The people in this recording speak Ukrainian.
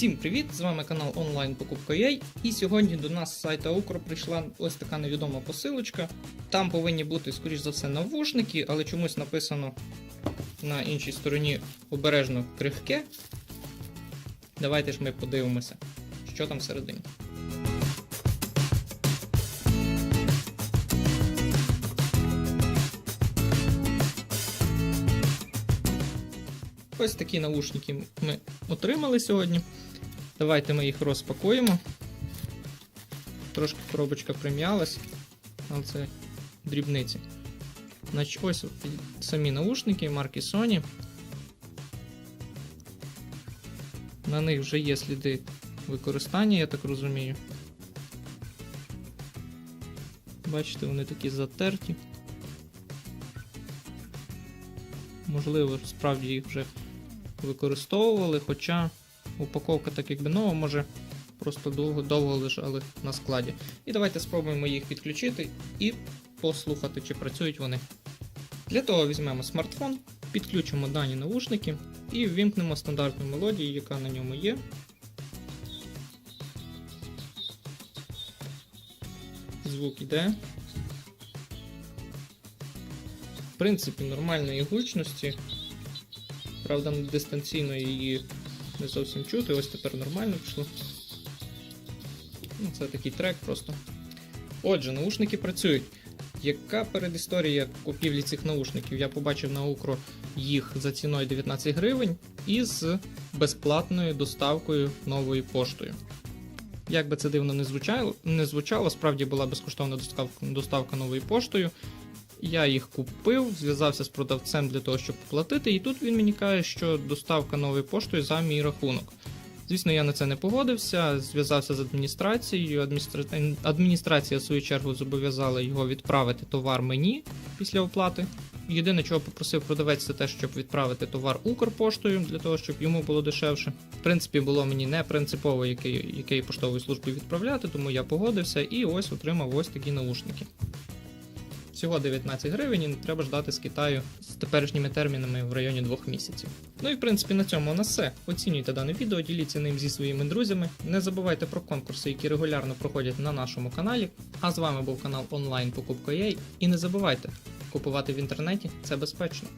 Всім привіт! З вами канал онлайн покупка.ua і сьогодні до нас з сайту Укро прийшла ось така невідома посилочка. Там повинні бути, скоріш за все, навушники, але чомусь написано на іншій стороні обережно крихке. Давайте ж ми подивимося, що там всередині. Ось такі наушники ми отримали сьогодні. Давайте ми їх розпакуємо. Трошки коробочка прим'ялась, але це дрібниці. Значить, ось самі наушники марки Sony. На них вже є сліди використання, я так розумію. Бачите, вони такі затерті. Можливо, справді їх вже використовували, хоча упаковка так якби нова, може просто довго довго лежали на складі. І давайте спробуємо їх підключити і послухати, чи працюють вони. Для того візьмемо смартфон, підключимо дані наушники і ввімкнемо стандартну мелодію, яка на ньому є. Звук іде. В принципі, нормальної гучності. Правда, дистанційно її не зовсім чути, ось тепер нормально пішло. Ну, Це такий трек просто. Отже, наушники працюють. Яка передісторія купівлі цих наушників? Я побачив на Укро їх за ціною 19 гривень і з безплатною доставкою новою поштою. Як би це дивно не звучало, не звучало, справді була безкоштовна доставка, доставка новою поштою. Я їх купив, зв'язався з продавцем для того, щоб оплатити, і тут він мені каже, що доставка новою поштою за мій рахунок. Звісно, я на це не погодився, зв'язався з адміністрацією. Адміністра... Адміністрація, в свою чергу, зобов'язала його відправити товар мені після оплати. Єдине, чого попросив продавець, це те, щоб відправити товар Укрпоштою, для того, щоб йому було дешевше. В принципі, було мені не принципово, який, який поштовою службою відправляти, тому я погодився і ось отримав ось такі наушники. Всього 19 гривень і треба ждати з Китаю з теперішніми термінами в районі двох місяців. Ну і в принципі на цьому у нас все. Оцінюйте дане відео, діліться ним зі своїми друзями. Не забувайте про конкурси, які регулярно проходять на нашому каналі. А з вами був канал онлайн Покупка.ua і не забувайте, купувати в інтернеті це безпечно.